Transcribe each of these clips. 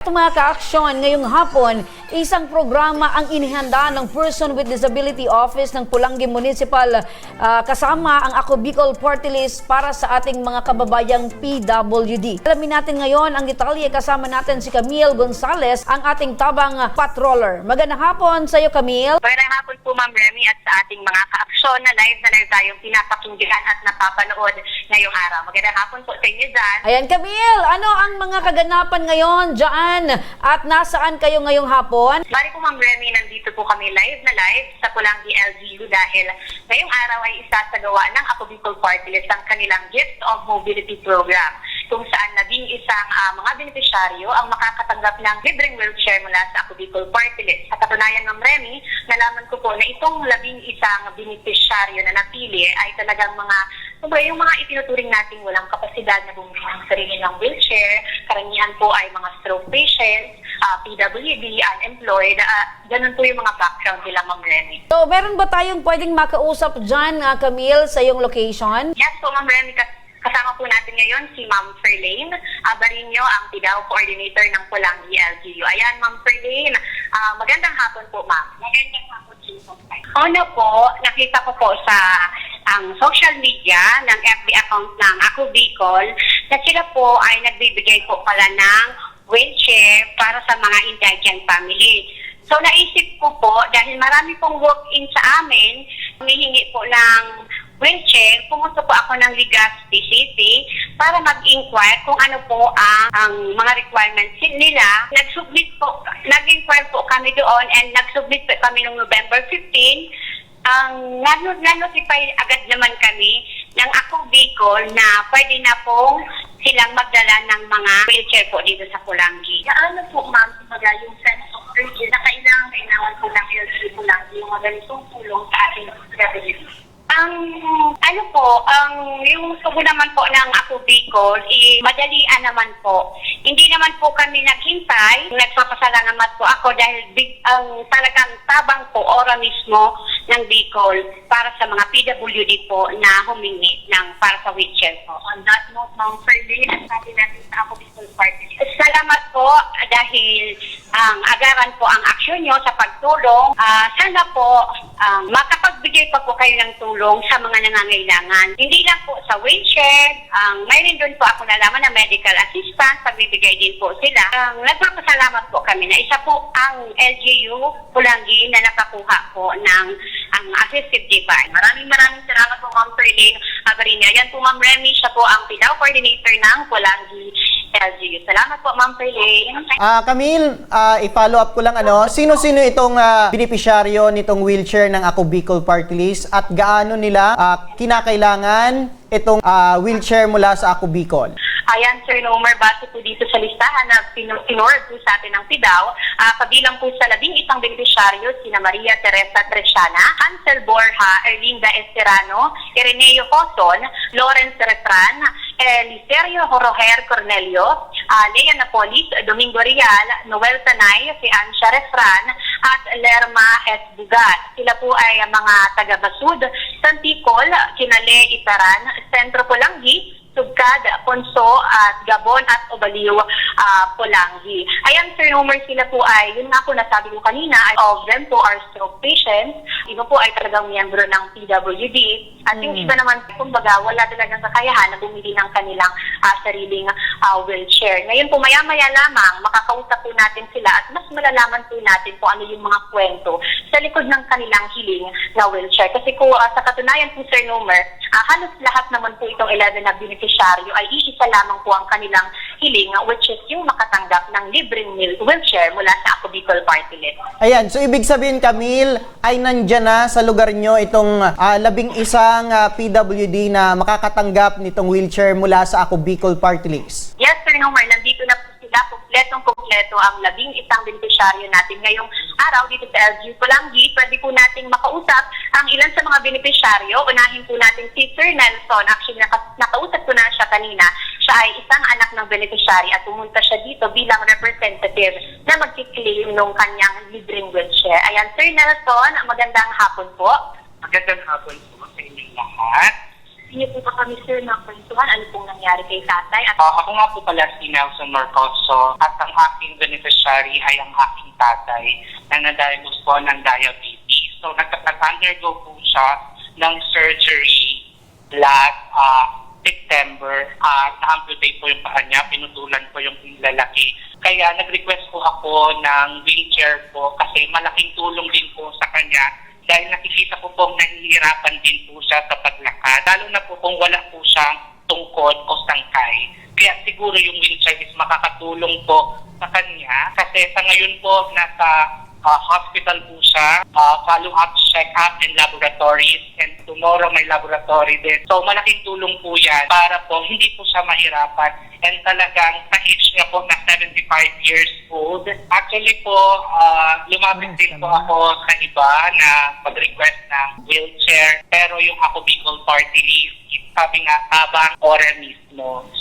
Ito mga ka-aksyon, ngayong hapon, isang programa ang inihanda ng Person with Disability Office ng Pulangi Municipal ah, kasama ang Ako Bicol Party List para sa ating mga kababayang PWD. Alamin natin ngayon ang detalye kasama natin si Camille Gonzales, ang ating tabang patroller. Magandang hapon sa iyo, Camille. Magandang hapon po, Ma'am Remy, at sa ating mga kaaksyon na live na live tayong pinapakinggan at napapanood ngayong araw. Magandang hapon po sa inyo dyan. Ayan, Camille, ano ang mga kaganapan ngayon dyan at nasaan kayo ngayong hapon? Bari po, Ma'am Remy, nandito po kami live na live sa Pulangi LGU dahil ngayong araw ay isasagawa ng Ako Bicol Party List ang kanilang Gift of Mobility Program kung saan labing isang ah, mga benepisyaryo ang makakatanggap ng libreng wheelchair mula sa Ako Bicol Party List. Sa katunayan, Ma'am Remy, nalaman ko po na itong labing isang benepisyaryo na napili ay talagang mga Kumbaga, yung mga itinuturing nating walang kapasidad na bumili ng sarili ng wheelchair, karamihan po ay mga stroke patients, ah, PWD, unemployed, ah, ganun po yung mga background nila, Ma'am Remy. So, meron ba tayong pwedeng makausap dyan, ah, Camille, sa iyong location? Yes po, Ma'am Remy, kas- kasama po natin ngayon si Ma'am Ferlane Abarinyo, ang PIDAO Coordinator ng Pulangi LGU. Ayan, Ma'am Ferlane, ah, magandang hapon po, Ma'am. Magandang hapon, po. Una po, nakita ko po sa ang social media ng FB account ng Ako Bicol na sila po ay nagbibigay po pala ng wheelchair para sa mga indigent family. So naisip ko po, dahil marami pong walk-in sa amin, humihingi po ng wheelchair, pumunta po ako ng Legazpi City para mag-inquire kung ano po ang, ang mga requirements nila. Nag-submit po, nag-inquire po kami doon and nag-submit po kami noong November 15 ang nano- nanotify agad naman kami ng Ako Bicol na pwede na pong silang magdala ng mga wheelchair po dito sa Pulangi. Ano po ma'am, kumbaga yung sense of urgency na kailangan, kailangan po ng LC Pulangi yung mga ganitong tulong sa ating community? Ang ano po, ang yung sugo naman po ng Ako Bicol, eh, madalian naman po. Hindi naman po kami naghintay. Nagpapasalamat po ako dahil big, ang talagang tabang po ora mismo ng Bicol para sa mga PWD po na humingi ng para sa wheelchair po. On that note, Ma'am Ferlin, sabi natin sa Ako Bicol Party. Salamat po dahil ang agaran po ang aksyon nyo sa pagtulong. Ah, sana po um, makapagbigay pa po kayo ng tulong sa mga nangangailangan. Hindi lang po sa wheelchair, ang mayroon doon po ako nalaman na medical assistant, pagbibigay din po sila. Ang nagpapasalamat po kami na isa po ang LGU Pulangi na nakakuha po ng ang assistive device. Maraming maraming salamat po Ma'am Perlene Agarinia. Yan po Ma'am Remy, siya po ang PIDAO coordinator ng Pulangi LGU. Salamat po Ma'am Perlene. Ah, Camille, ah, i-follow up ko lang ano, sino-sino itong ah, benepisyaryo nitong wheelchair ng Ako Bicol Party List at gaano nila ah, kinakailangan itong ah, wheelchair mula sa Ako Bicol? Ayan, Sir Nomer, base po dito sa listahan na pin- pinorad po sa atin ng PIDAW, ah, kabilang po sa labing isang benepisyaryo, sina Maria Teresa Tresiana, Hansel Borja, Erlinda Esterano, Ireneo Coson, Lawrence Retran, Eliserio Roger Cornelio, ah, Lea Napolis, Domingo Rial, Noel Tanay, si Ansha Refran, at Lerma S. Bugat. Sila po ay mga taga-Basud, Santicol, Kinale, Itaran, Sentro Pulangi, Sugkad, Ponso, at Gabon at Obaliw, ah, Pulangi. Ayan, Sir Homer, sila po ay, yun nga po nasabi ko kanina, ay of them po are stroke patients. Iba po ay talagang miyembro ng PWD. At yung iba naman, kumbaga, wala talagang kakayahan na bumili ng kanilang ah, sariling ah, wheelchair. Ngayon po, maya-maya lamang, makakausap po natin sila at mas malalaman po natin kung ano yung mga kwento sa likod ng kanilang hiling na wheelchair. Kasi po, ah, sa katunayan po, Sir Nomer, ah, halos lahat naman po itong 11 na beneficiaryo ay iisa lamang po ang kanilang hiling, which is yung makatanggap ng libreng wheelchair mula sa Ako Bicol Party List. Ayan, so ibig sabihin Camille, ay nandyan na sa lugar nyo itong ah, labing isang ah, PWD na makakatanggap nitong wheelchair mula sa Ako Bicol Party List. Yes, Sir Nomer, nandito na po. Kompletong kompleto ang labing isang beneficiaryo natin ngayong araw dito sa LGU Pulangi. Pwede po nating makausap ang ilan sa mga beneficiaryo. Unahin po natin si Sir Nelson. Actually, naka- nakausap ko na siya kanina. Siya ay isang anak ng beneficiary at pumunta siya dito bilang representative na magkiklaim ng kanyang libreng wheelchair. Ayan, Sir Nelson, magandang hapon po. Magandang hapon po sa inyong lahat. Hindi po ba kami, sir, ng kwentuhan? Ano pong nangyari kay tatay? At Ah, ako nga po pala si Nelson Marcoso at ang aking beneficiary ay ang aking tatay na na-diagnose po ng diabetes. So nag- po siya ng surgery last ah, September at na-amputate po yung paa niya, pinutulan po yung lalaki. Kaya nag-request po ako ng wheelchair po kasi malaking tulong din po sa kanya dahil nakikita ko pong nahihirapan din po siya sa paglakad. Lalo na po kung wala po siyang tungkod o sangkay. Kaya siguro yung wheelchair is makakatulong po sa kanya kasi sa ngayon po nasa ah, hospital po siya, ah, follow-up check-up and laboratories and tomorrow may laboratory din. So malaking tulong po yan para po hindi po siya mahirapan and talagang sa age niya po na 75 years old. Actually po, ah, lumapit din po ako sa iba na mag-request ng wheelchair pero yung ako Bicol Party List sabi nga, habang oras mismo.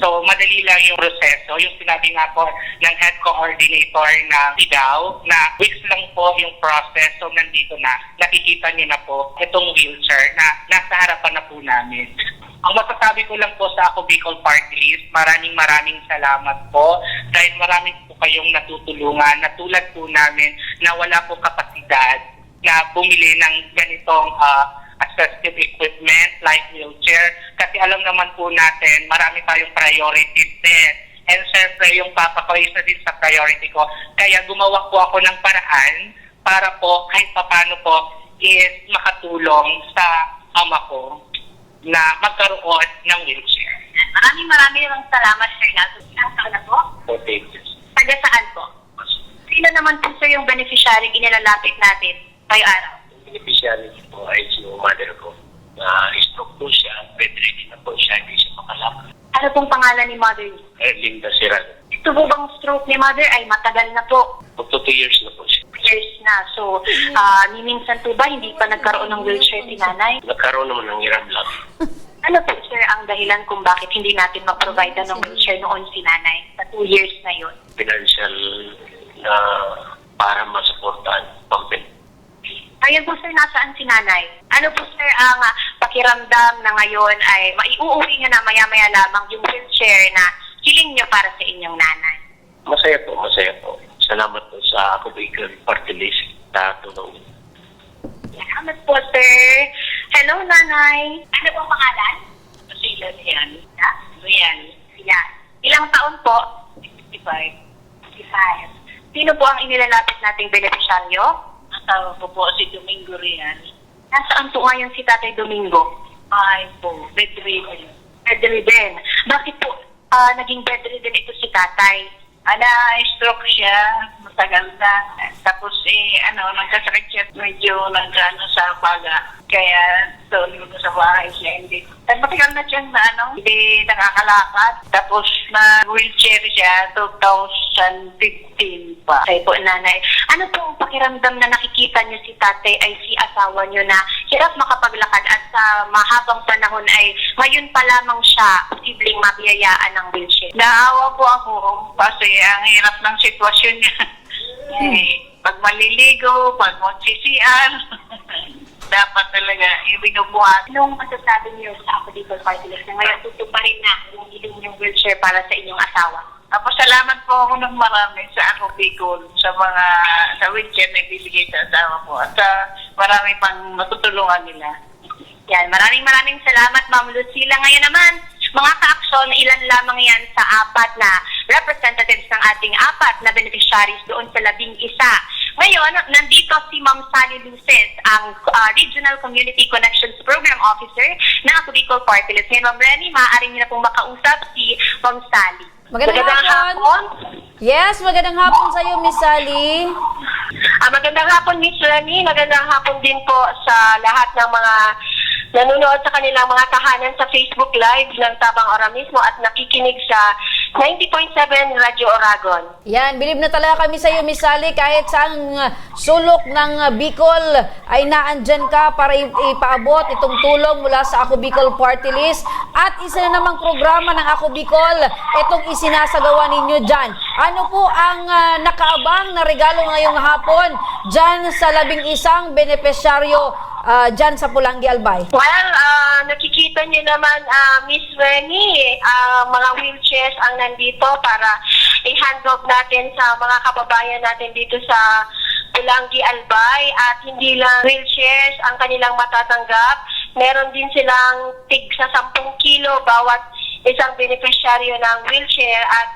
So, madali lang yung proseso. Yung sinabi nga po ng head coordinator ng Sidaw, na weeks lang po yung process. So, nandito na. Nakikita niyo na po itong wheelchair na nasa harapan na po namin. Ang masasabi ko lang po sa ako Bicol Party List, maraming maraming salamat po dahil maraming po kayong natutulungan na tulad po namin na wala po kapasidad na bumili ng ganitong ah, assistive equipment like wheelchair kasi alam naman po natin marami tayong priorities din. And syempre yung papa ko isa din sa priority ko. Kaya gumawa po ako ng paraan para po kahit papano po is makatulong sa ama ko na magkaroon ng wheelchair. maraming maraming lang salamat, sir, na Ilang taon na po? Okay. Taga saan po? Sino naman po, sir, yung beneficiary inilalapit natin kayo araw? beneficiary po ay si mother ko na stroke po siya, bedridden na po siya, hindi siya makalakad. Ano pong pangalan ni mother niyo? Erlinda Siral. Ito po bang stroke ni mother ay matagal na po? Up to two years na po siya. Years na. So, ah minsan po ba hindi pa nagkaroon ng wheelchair si nanay? Nagkaroon naman ng hiram lang. Ano po, sir, ang dahilan kung bakit hindi natin ma-provide ng wheelchair noon si nanay sa two years na yun? Financial na para masuportahan pampen. Ayun po, sir, nasaan si nanay? Ano po, sir, ang ah, pakiramdam na ngayon ay maiuuwi niya na maya-maya lamang yung wheelchair na hiling niyo para sa inyong nanay? Masaya po, masaya po. Salamat po sa ako Bicol Party List na tulong. Salamat po, sir. Hello, nanay. Ano po pangalan? Sila yan. Ha? Yan. Yan. Ilang taon po? 65. 65. Sino po ang inilalapit nating beneficiaryo? Asawa ko po si Domingo Rian. Nasaan po ngayon si Tatay Domingo? Ay po, bedridden. Bedridden. Bakit po ah, naging bedridden ito si Tatay? Ana, stroke siya, matagal na. Tapos eh, ano, nagkasakit siya, medyo nagkano sa paga. Kaya doon ko sa bahay siya, hindi. At matagal na siya na ano, hindi nakakalakad. Tapos na wheelchair siya, 2015 pa. Ay po, nanay. Ano po ang pakiramdam na nakikita niyo si tatay ay si asawa niyo na hirap makapaglakad at sa mahabang panahon ay ngayon pa lamang siya posibleng mabiyayaan ng wheelchair? Naawa po ako kasi ang hirap ng sitwasyon niya. eh, pag maliligo, pag mag-CCR, dapat talaga ibinubuhat. Anong masasabi niyo sa ako dito party list na ngayon tutuparin na yung hiling yung wheelchair para sa inyong asawa? Tapos salamat po ako ng marami sa ako Bicol sa mga sa wheelchair na ibibigay sa asawa ko at sa marami pang matutulungan nila. Yan, maraming maraming salamat Ma'am Lucila. Ngayon naman, mga ka-aksyon, ilan lamang yan sa apat na representatives ng ating apat na beneficiaries doon sa labing isa. Ngayon, nandito si Ma'am Sally Luces, ang ah, Regional Community Connections Program Officer ng Bicol Party List. Ngayon, Ma'am Remy, maaari niyo na pong makausap si Ma'am Sally. Magandang hapon. Yes, magandang hapon sa iyo, Miss Sally. Ah, magandang hapon, Miss Remy. Magandang hapon din po sa lahat ng mga nanonood sa kanilang mga tahanan sa Facebook Live ng Tabang Oramismo at nakikinig sa 90.7 Radyo Oragon. Yan, bilib na talaga kami sa iyo, Miss Sally. Kahit saang uh, sulok ng uh, Bicol ay naandyan ka para ipaabot itong tulong mula sa Ako Bicol Party List. At isa na namang programa ng Ako Bicol, itong isinasagawa ninyo dyan. Ano po ang uh, nakaabang na regalo ngayong hapon dyan sa labing isang benepisyaryo ah, dyan sa Pulangi Albay? Well, ah, nakikita niyo naman, ah, Miss Remy, ah, mga wheelchairs ang nandito para i-hand off natin sa mga kababayan natin dito sa Pulangi Albay at hindi lang wheelchairs ang kanilang matatanggap. Meron din silang tig sa 10 kilo bawat isang beneficiaryo ng wheelchair at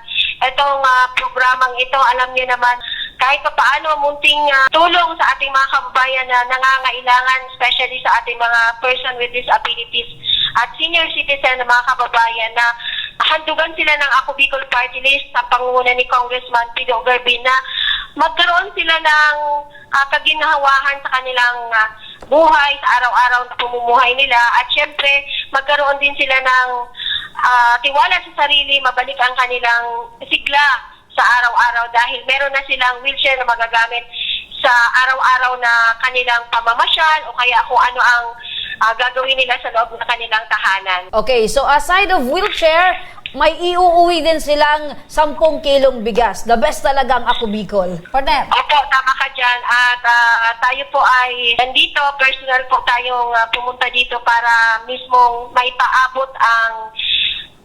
itong ah, programang ito, alam niyo naman, kahit pa paano munting ah, tulong sa ating mga kababayan na nangangailangan, especially sa ating mga person with disabilities at senior citizen na mga kababayan na handugan sila ng Ako Bicol Party List sa pangunguna ni Congressman Pido Garbin na magkaroon sila ng ah, kaginhawahan sa kanilang ah, buhay, sa araw-araw na pumumuhay nila. At syempre magkaroon din sila ng ah, tiwala sa sarili, mabalik ang kanilang sigla sa araw-araw dahil meron na silang wheelchair na magagamit sa araw-araw na kanilang pamamasyal o kaya kung ano ang ah, gagawin nila sa loob ng kanilang tahanan. Okay, so aside of wheelchair, may iuuwi din silang 10 kilong bigas. The best talaga ang Ako Bicol. Partner. Opo, tama ka dyan. At ah, tayo po ay nandito, personal po tayong ah, pumunta dito para mismong may paabot ang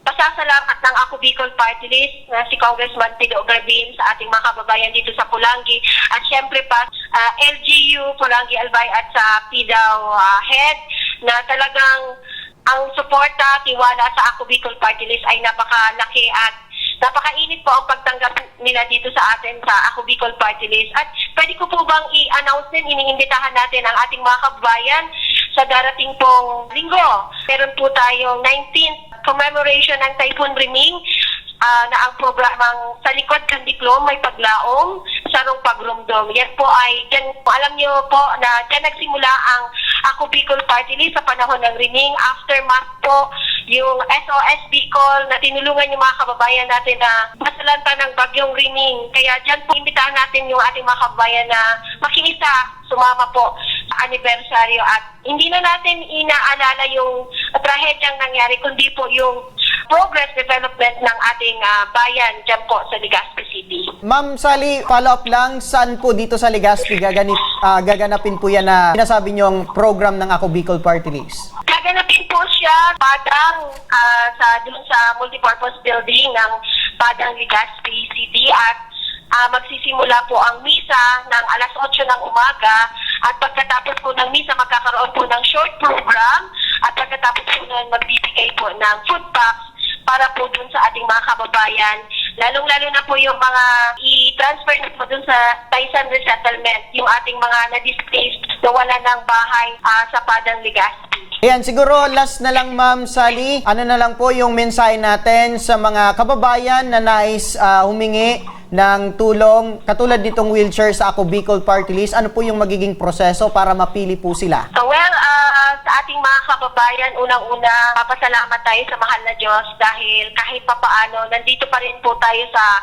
pasasalamat ng Ako Bicol Party List na si Congressman Pido Garbin sa ating mga kababayan dito sa Pulangi. At syempre pa, ah, LGU, Pulangi Albay at sa PIDAW ah, Head na talagang ang suporta, tiwala sa Ako Bicol Party List ay napakalaki at napakainit po ang pagtanggap nila dito sa atin sa Ako Bicol Party List. At pwede ko po bang i-announce din, iniimbitahan natin ang ating mga kababayan sa darating pong linggo. Meron po tayong 19th commemoration ng Typhoon Riming ah, na ang programang sa likod ng diplom may paglaom, sarong pagrumdom. Yan po ay, dyan, alam niyo po na dyan nagsimula ang Ako Bicol Party List sa panahon ng Riming. Aftermath po, yung SOS Bicol na tinulungan yung mga kababayan natin na masalanta ng bagyong Riming. Kaya dyan po imbitahan natin yung ating mga kababayan na makiisa, sumama po sa anibersaryo at hindi na natin inaalala yung trahedyang nangyari kundi po yung progress development ng ating ah, bayan dyan po sa Legazpi City. Ma'am Sally, follow up lang, saan po dito sa Legazpi gaganip, ah, gaganapin po yan na sinasabi niyong program ng Ako Bicol Party List? Gaganapin po siya padang ah, sa dun sa multipurpose building ng Padang Legazpi City at ah, magsisimula po ang misa ng alas 8 ng umaga at pagkatapos po ng misa magkakaroon po ng short program at pagkatapos po nun magbibigay po ng food packs para po dun sa ating mga kababayan. Lalong-lalo na po yung mga i-transfer na po dun sa Taisan Resettlement, yung ating mga na-displaced na wala ng bahay ah, sa Padang Legazpi. Ayan, siguro last na lang Ma'am Sally, ano na lang po yung mensahe natin sa mga kababayan na nais ah, humingi ng tulong katulad nitong wheelchair sa Ako Bicol Party List. Ano po yung magiging proseso para mapili po sila? So well, ah, sa ating mga kababayan, unang-una, papasalamat tayo sa mahal na Diyos dahil kahit papaano, nandito pa rin po tayo sa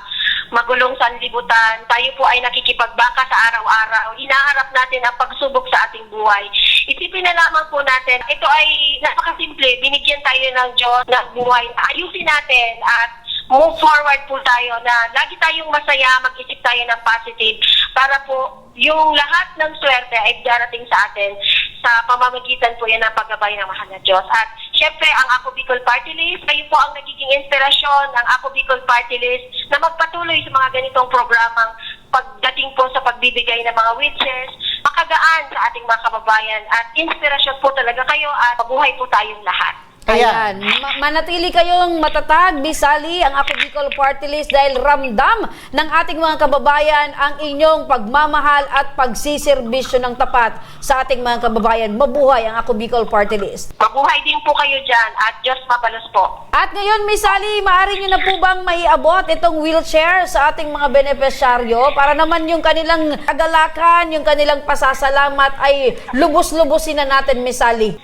magulong sanlibutan. Tayo po ay nakikipagbaka sa araw-araw. Hinaharap natin ang pagsubok sa ating buhay. Isipin na lamang po natin, ito ay napakasimple. Binigyan tayo ng Diyos ng buhay. Ayusin natin at move forward po tayo na lagi tayong masaya, mag-isip tayo ng positive para po yung lahat ng swerte ay darating sa atin sa pamamagitan po yan ng paggabay ng mahal na Diyos. At syempre, ang Ako Bicol Party List, kayo po ang nagiging inspirasyon ng Ako Bicol Party List na magpatuloy sa mga ganitong programang pagdating po sa pagbibigay ng mga wheelchairs, makagaan sa ating mga kababayan at inspirasyon po talaga kayo at mabuhay po tayong lahat. Ayan. Ayan. Ma- manatili kayong matatag, Bisali, ang Ako Bicol Party List dahil ramdam ng ating mga kababayan ang inyong pagmamahal at pagsiservisyo ng tapat sa ating mga kababayan. Mabuhay ang Ako Bicol Party List. Mabuhay din po kayo dyan at Diyos mabalos po. At ngayon, Miss Sally, maaari nyo na po bang maiabot itong wheelchair sa ating mga beneficiaryo para naman yung kanilang agalakan, yung kanilang pasasalamat ay lubos-lubosin na natin, Miss Sally.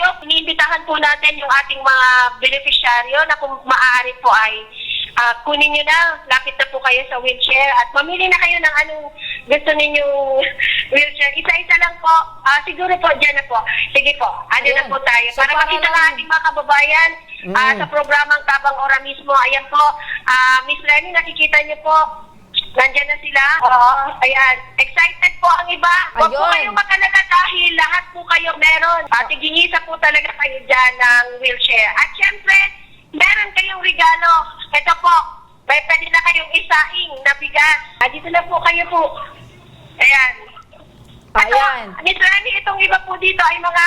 Ayun, iniimbitahan po natin yung ating mga beneficiaryo na kung maaari po ay ah, kunin nyo na, lapit na po kayo sa wheelchair at mamili na kayo ng anong gusto ninyong wheelchair. Isa-isa lang po, Ah, siguro po dyan na po. Sige po, ano na po tayo. So, para makita lang- ng ating mga kababayan ah, Mm. sa programang Tabang Ora mismo. Ayan po, ah, Miss Lenny, nakikita niyo po Nandyan na sila. Oo. Ayan. Excited po ang iba. Huwag po Ayun. kayong makalala dahil lahat po kayo meron. At tigingisa po talaga kayo dyan ng wheelchair. At syempre, meron kayong regalo. Ito po. May pwede na kayong isaing na bigas. Ah, dito na po kayo po. Ayan. Ito, Ayan. Miss Rani, itong iba po dito ay mga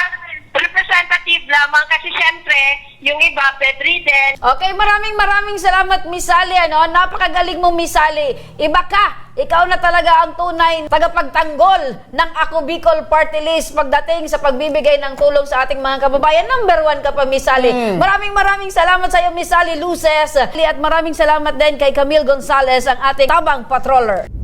representative lamang kasi syempre, yung iba bedridden, Okay, maraming maraming salamat Miss Sally. Ano? Napakagaling mo Miss Sally. Iba ka. Ikaw na talaga ang tunay tagapagtanggol ng Ako Bicol Party List pagdating sa pagbibigay ng tulong sa ating mga kababayan. Number one ka pa, Miss Sally. Maraming maraming salamat sa iyo, Miss Sally Luces. At maraming salamat din kay Camille Gonzalez, ang ating tabang patroller.